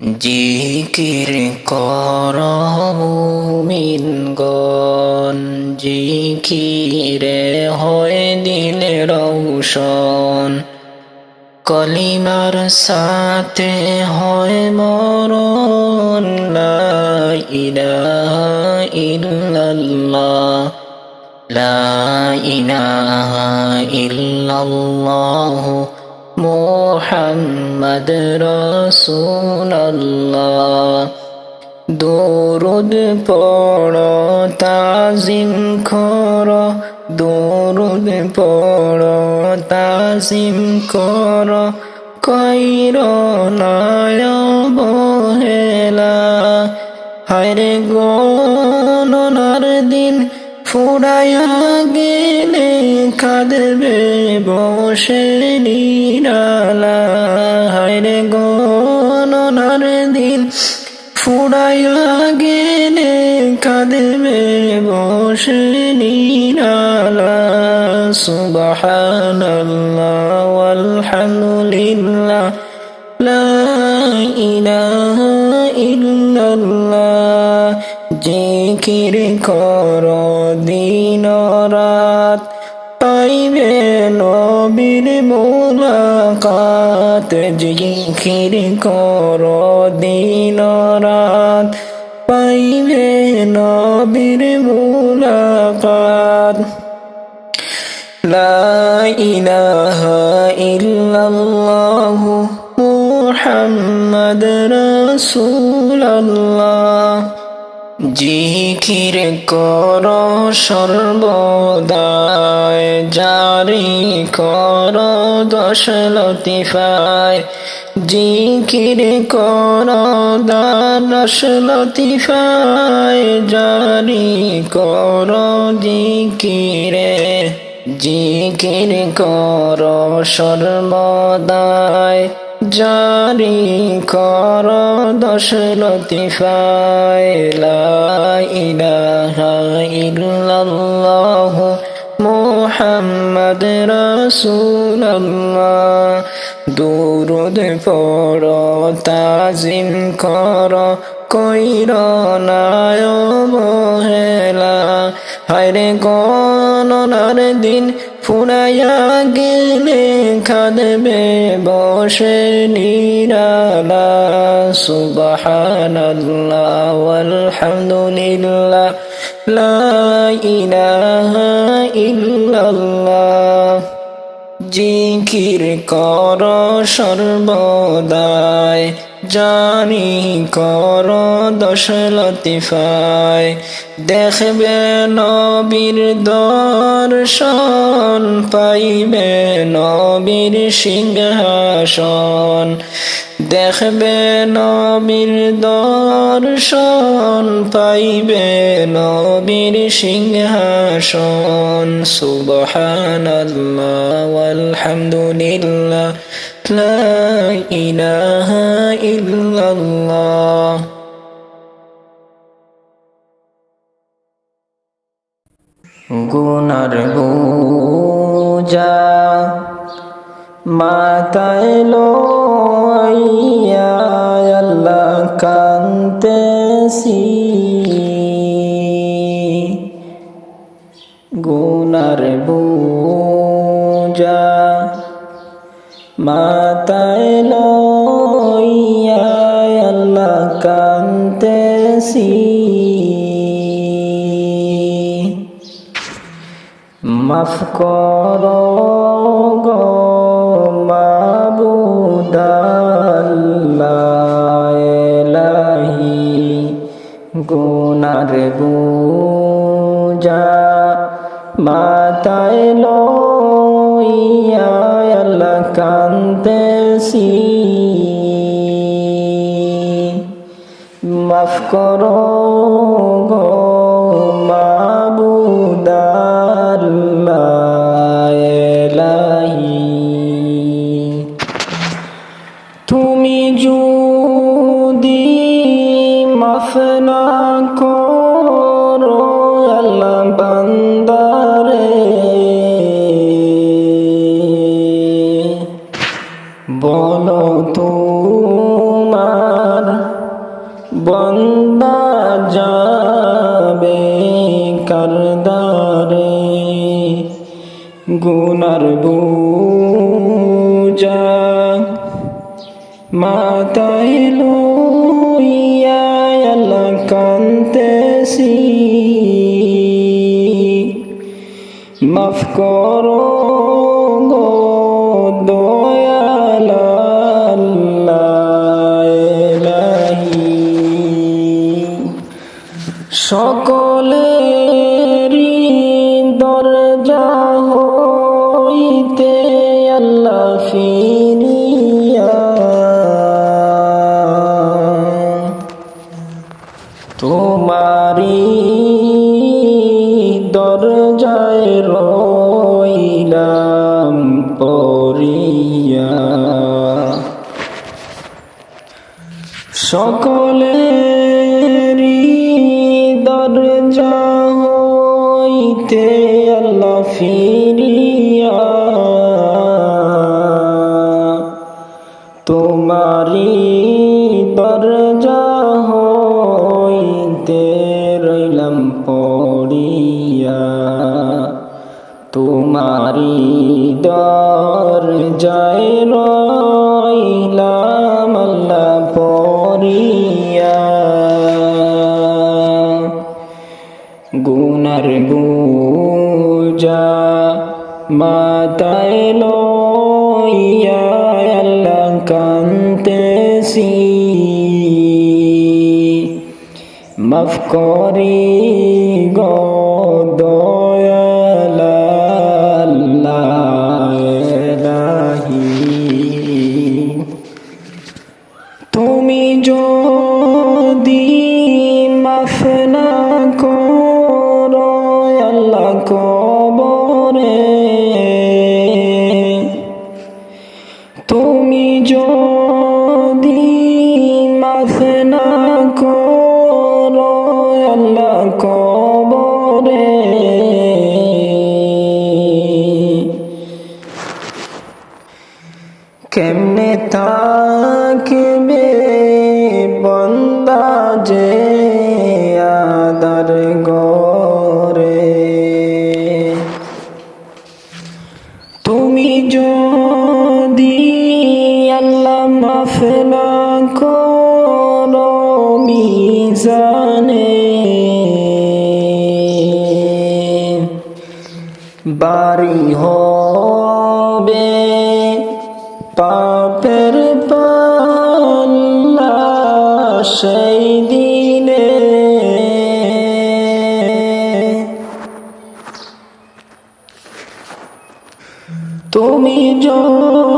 জিকির কর মুমিনগণ জিকিরে হয় দিল রৌশন। কলিমার সাথে হয় মরণ ইলাহা ইল্লাল্লাহ। লা ইলাহা ইল্লাল্লাহ। মোহাম্মদ রসুল্লাহ দরুদ পড়, তাজিম কর। দরুদ পড়, তাজিম কর। কইর নয় বহেলা হায়রে গণনার দিন। ফুরাইয়া গেলে কাঁদবে বসে নিরালা। গণনার দিন ফুরাইয়া গেলে কাঁদবে বসে নিরালা। সুবহানাল্লাহ আলহামদুলিল্লাহ জিকির কর দিন রাত পাইবে নবীর মোলাকাত জিকির কর দিন রাত পাইবে নবীর মোলাকাত لا إله إلا الله محمد رسول الله জিকির কর সর্বদায় জারি কর দশ লতিফায়। জিকির কর দানস লতিফায়, জারি কর জিকিরে। জিকির কর সর্বদায় জারি কর দশ লতিফায় ইলাহা ইল্লাল্লাহ মোহাম্মদ রসুল্লাহ দুরুদ পড় তাজিম কর কইর নায় বহেলা হায়রে গণনার দিন ফুরাইয়া গেলে খাদবে বসে নিরালা। সুবহানাল্লাহ আলহামদুলিল্লাহ লা ইলাহা ইল্লাল্লাহ। জিকির কর সর্বদায় জানি কর দশ লতিফায়, দেখবে নবীর দর্শন, পাইবে নবীর সিংহাসন। দেখবে নবীর দর্শন, পাইবে নবীর সিংহাসন। সুবহানাল্লাহ আলহামদুলিল্লাহ লা ইলাহা ইল্লাল্লাহ। গুনার বোঝা মাতায় লইয়া আল্লাহ কান্তেছি গুনার বোঝা মাতায় লইয়া আল্লাহ কান্তেছি মাফ করো গো মাবুদাল্লাহ গুনার বুজা মাতায় লইয়া আল্লাহ কান্তেছি মাফ করো গো মাবুদাল্লাহ এলাহি। তুমি যদি মাফ না করো বন্দা যাবে কারদারে গুনার বুজা মাতায় লইয়া মাফ করো সকলেরই দরজা হইতে আল্লাহ ফিরিয়া। তোমারি দরজায় রইলাম পরিয়া সকলেরই হইতে আল্লাহ ফিরিয়া। তোমারি দরজা হইতে রইলাম পড়িয়া। তোমারি দরজায় রইলাম আল্লাহ গুনার বুজা মাতায় লইয়া আল্লাহ কান্তেছি মাফ করি গো কেমনে থাকবে বন্দা যে আদার গরে তুমি যদি আল্লাহ মাফ না করো মিজানে, বাড়ি হবে পাপের পাল্লা সেই দিনে। তুমি যদি